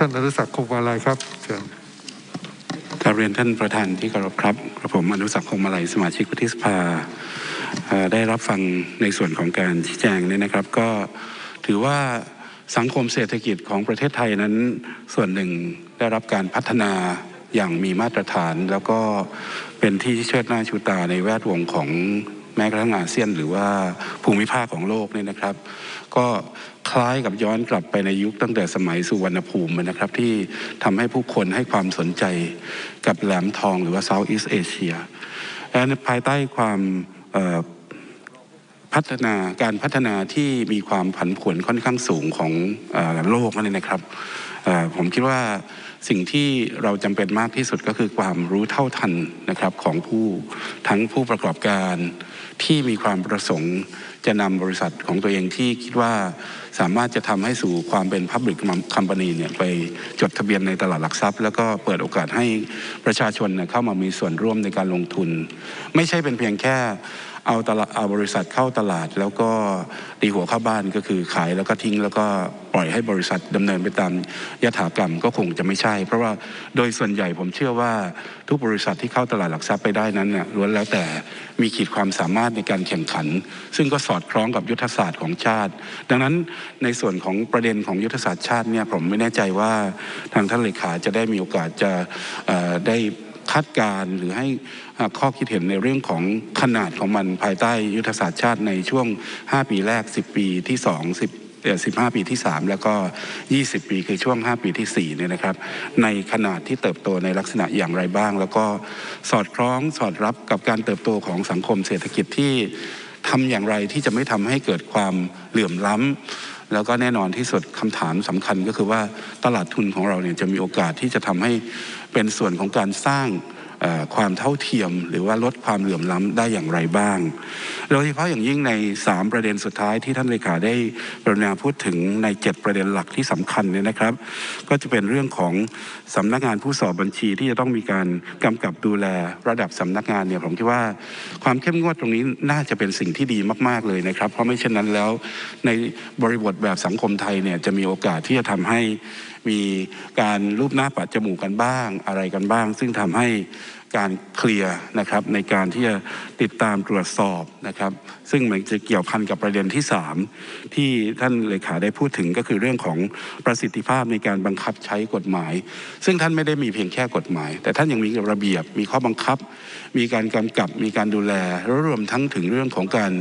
ท่านอนุสักคงมาลายครับเชิญกราบเรียนท่านประธานที่เคารพครับกระผมอนุสักคงมาลัยสมาชิกวุฒิสภาได้รับฟังในส่วนของการชี้แจงเนี่ยนะครับ ก็ถือว่าสังคมเศรษฐกิจของประเทศไทยนั้นส่วนหนึ่งได้รับการพัฒนาอย่างมีมาตรฐาน แล้วก็เป็นที่เชิดหน้าชูตาในแวดวงของ แม้กระทั่งอาเซียนหรือว่าภูมิภาคของโลกเนี่ยนะครับ ก็คล้ายกับย้อนกลับไปในยุคตั้งแต่สมัยสุวรรณภูมินะครับ ที่ทำให้ผู้คนให้ความสนใจกับแหลมทองหรือว่าเซาท์อีสเอเชียและในภายใต้ความ พัฒนาการพัฒนาที่มีความผันผวนค่อนข้างสูงของอโลกนั่นเองนะครับผมคิดว่าสิ่งที่เราจำเป็นมากที่สุดก็คือความรู้เท่าทันนะครับของผู้ทั้งผู้ประกอบการที่มีความประสงค์ จะนำบริษัทของตัวเองที่คิดว่าสามารถจะทำให้สู่ความเป็น Public Company เนี่ยไปจดทะเบียนในตลาดหลักทรัพย์ แล้วก็เปิดโอกาสให้ประชาชนเนี่ยเข้ามามีส่วนร่วมในการลงทุน ไม่ใช่เป็นเพียงแค่เอาตลาดเอาบริษัทเข้าตลาด แล้วก็ตีหัวเข้าบ้านก็คือขายแล้วก็ทิ้งแล้วก็ ล่อยให้บริษัทดำเนินไปตามยถากรรมก็คงจะไม่ใช่ เพราะว่าโดยส่วนใหญ่ผมเชื่อว่าทุกบริษัทที่เข้าตลาดหลักทรัพย์ไปได้นั้นน่ยล้วนแล้วแต่มีขีดความสามารถในการแข่งขัน ซึ่งก็สอดคล้องกับยุทธศาสตร์ของชาติ ดังนั้นในส่วนของประเด็นของยุทธศาสตร์ชาติเนี่ยผมไม่แน่ใจว่าทางท่านเลขาจะได้มีโอกาสจะได้คาดการณ์หรือให้ข้อคิดเห็นในเรื่องของขนาดของมันภายใต้ยุทธศาสตร์ชาติในช่วง 5 ปีแรก 10 ปีที่ 2 10 15 ปีที่ 3 แล้วก็ 20 ปีคือช่วง 5 ปีที่4เนี่ยนะครับในขนาดที่เติบโตในลักษณะอย่างไรบ้าง แล้วก็สอดคล้องสอดรับกับการเติบโตของสังคมเศรษฐกิจที่ทำอย่างไรที่จะไม่ทำให้เกิดความเหลื่อมล้ำแล้วก็แน่นอนที่สุดคำถามสำคัญก็คือว่าตลาดทุนของเราเนี่ยจะมีโอกาสที่จะทำให้เป็นส่วนของการสร้าง ความเท่าเทียม หรือว่าลดความเหลื่อมล้ำได้อย่างไรบ้าง โดยเฉพาะอย่างยิ่งใน 3 ประเด็นสุดท้ายที่ท่านเลขาได้กรุณาพูดถึงใน 7 ประเด็นหลักที่สำคัญเนี่ยนะครับ ก็จะเป็นเรื่องของสำนักงานผู้สอบบัญชีที่จะต้องมีการกำกับดูแลระดับสำนักงานเนี่ยผมคิดว่าความเข้มงวดตรงนี้น่าจะเป็นสิ่งที่ดีมาก ๆเลยนะครับ เพราะไม่เช่นนั้นแล้วในบริบทแบบสังคมไทยเนี่ยจะมีโอกาสที่จะทำให้มีการรูปหน้าปัดจมูกกันบ้างอะไรกันบ้าง ซึ่งทำให้ การเคลียร์นะครับในการที่จะติดตามตรวจสอบนะครับ ซึ่งมันจะเกี่ยวพันกับประเด็นที่ 3 ที่ท่านเลขาได้พูดถึงก็คือเรื่องของประสิทธิภาพในการบังคับใช้กฎหมาย ซึ่งท่านไม่ได้มีเพียงแค่กฎหมาย แต่ท่านยังมีระเบียบมีข้อบังคับ มีการกำกับมีการดูแลรวมทั้งถึงเรื่องของการ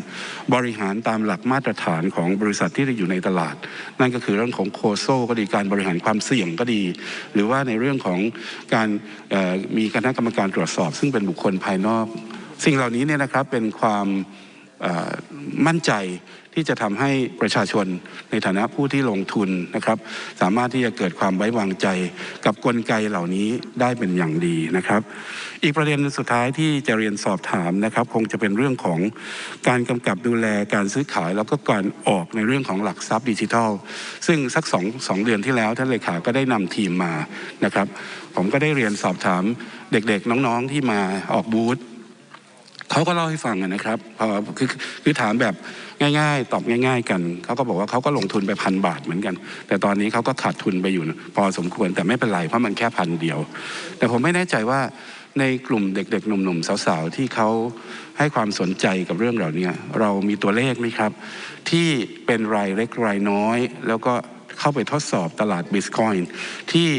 บริหารตามหลักมาตรฐานของบริษัทที่อยู่ในตลาด นั่นก็คือเรื่องของโคโซก็ดีการบริหารความเสี่ยงก็ดี หรือว่าในเรื่องของการมีคณะกรรมการตรวจสอบ ซึ่งเป็นบุคคลภายนอก สิ่งเหล่านี้เนี่ยนะครับเป็นความ มั่นใจที่จะทำให้ประชาชนในฐานะผู้ที่ลงทุนนะครับ สามารถที่จะเกิดความไว้วางใจกับกลไกเหล่านี้ได้เป็นอย่างดีนะครับ อีกประเด็นสุดท้ายที่จะเรียนสอบถามนะครับ คงจะเป็นเรื่องของการกำกับดูแลการซื้อขาย แล้วก็การออกในเรื่องของหลักทรัพย์ดิจิทัล ซึ่งสักสองสองเดือนที่แล้วท่านเลขาก็ได้นำทีมมานะครับ ผมก็ได้เรียนสอบถามเด็กๆน้องๆที่มาออกบูธ เขาก็เล่าให้ฟังนะครับพอคือคือถามแบบง่ายๆ ตอบง่าย ๆ กันเขาก็บอกว่าเขาก็ลงทุนไปพันบาทเหมือนกัน แต่ตอนนี้เขาก็ขาดทุนไปอยู่พอสมควรแต่ไม่เป็นไรเพราะมันแค่พันเดียว แต่ผมไม่แน่ใจว่าในกลุ่มเด็กๆ หนุ่มๆ สาวๆ ที่เขาให้ความสนใจกับเรื่องเหล่านี้เรามีตัวเลขไหมครับ ที่เป็นรายเล็กรายน้อย แล้วก็ เข้าไปทดสอบตลาดบิตคอยน์ที่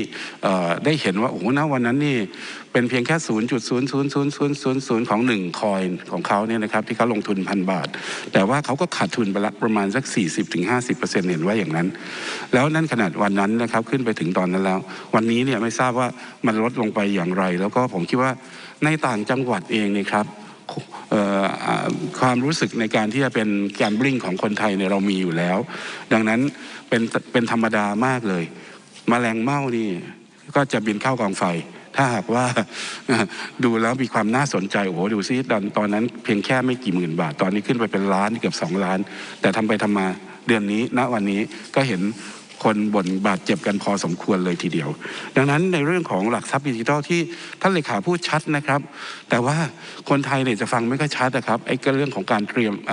ได้เห็นว่าโอ้โหณวันนั้นนี่เป็นเพียงแค่ 0.0000000 ของ 1 คอยน์ของเขาเนี่ยนะครับที่เขาลงทุนพันบาท แต่ว่าเขาก็ขาดทุนไปละประมาณสัก 40-50%เห็นว่าอย่างนั้น แล้วนั่นขนาดวันนั้นนะครับขึ้นไปถึงตอนนั้นแล้ว วันนี้เนี่ยไม่ทราบว่ามันลดลงไปอย่างไร แล้วก็ผมคิดว่าในต่างจังหวัดเองนี่ครับ ความรู้สึกในการที่จะเป็นแกมบลิงของคนไทยเนี่ยเรามีอยู่แล้ว ดังนั้นเป็นเป็นธรรมดามากเลยมแมลงเม่านี่ก็จะบินเข้ากองไฟ ถ้าหากว่าดูแล้วมีความน่าสนใจโอ้โหดูซิตอนตอนนั้นเพียงแค่ไม่กี่หมื่นบาท ตอนนี้ขึ้นไปเป็นล้านเกือบสองล้าน แต่ทำไปทำมาเดือนนี้ณวันนี้ก็เห็น คนบ่นบาดเจ็บกันพอสมควรเลยทีเดียว ดังนั้นในเรื่องของหลักทรัพย์ดิจิทัลที่ท่านเลขาพูดชัดนะครับ แต่ว่าคนไทยเนี่ยจะฟังไม่ค่อยชัดนะครับไอ้ก็เรื่องของการเตรียมเ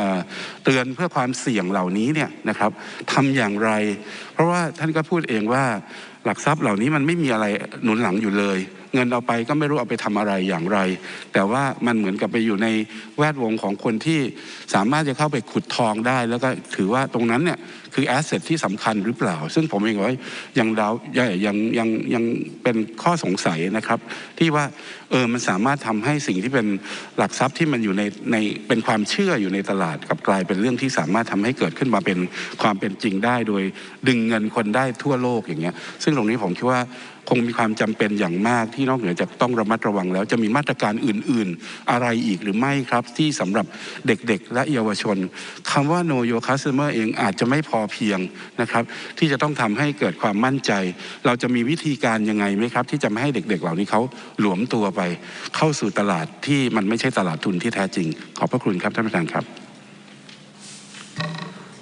เตือนเพื่อความเสี่ยงเหล่านี้เนี่ยนะครับทำอย่างไร เพราะว่าท่านก็พูดเองว่าหลักทรัพย์เหล่านี้มันไม่มีอะไรหนุนหลังอยู่เลย เงินเอาไปก็ไม่รู้เอาไปทำอะไรอย่างไร แต่ว่ามันเหมือนกับไปอยู่ในแวดวงของคนที่สามารถจะเข้าไปขุดทองได้ แล้วก็ถือว่าตรงนั้นเนี่ยคือแอสเซทที่สำคัญหรือเปล่า ซึ่งผมเองว่ายังดาวยังยังยังเป็นข้อสงสัยนะครับ ที่ว่าเออมันสามารถทำให้สิ่งที่เป็นหลักทรัพย์ที่มันอยู่ในในเป็นความเชื่ออยู่ในตลาดกับกลายเป็นเรื่องที่สามารถทำให้เกิดขึ้นมาเป็นความเป็นจริงได้ โดยดึงเงินคนได้ทั่วโลกอย่างเงี้ยซึ่งตรงนี้ผมคิดว่า คงมีความจำเป็นอย่างมากที่นอกเหนือจากต้องระมัดระวังแล้วจะมีมาตรการอื่น ๆ อะไรอีกหรือไม่ครับ ที่สำหรับเด็กๆ และเยาวชนคำว่า no your customer เองอาจจะไม่พอเพียงนะครับ ที่จะต้องทำให้เกิดความมั่นใจ เราจะมีวิธีการยังไงไหมครับ ที่จะไม่ให้เด็ก ๆ เหล่านี้เขาหลวมตัวไป เข้าสู่ตลาดที่มันไม่ใช่ตลาดทุนที่แท้จริง ขอบพระคุณครับท่านประธานครับ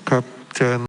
ครับเชิญ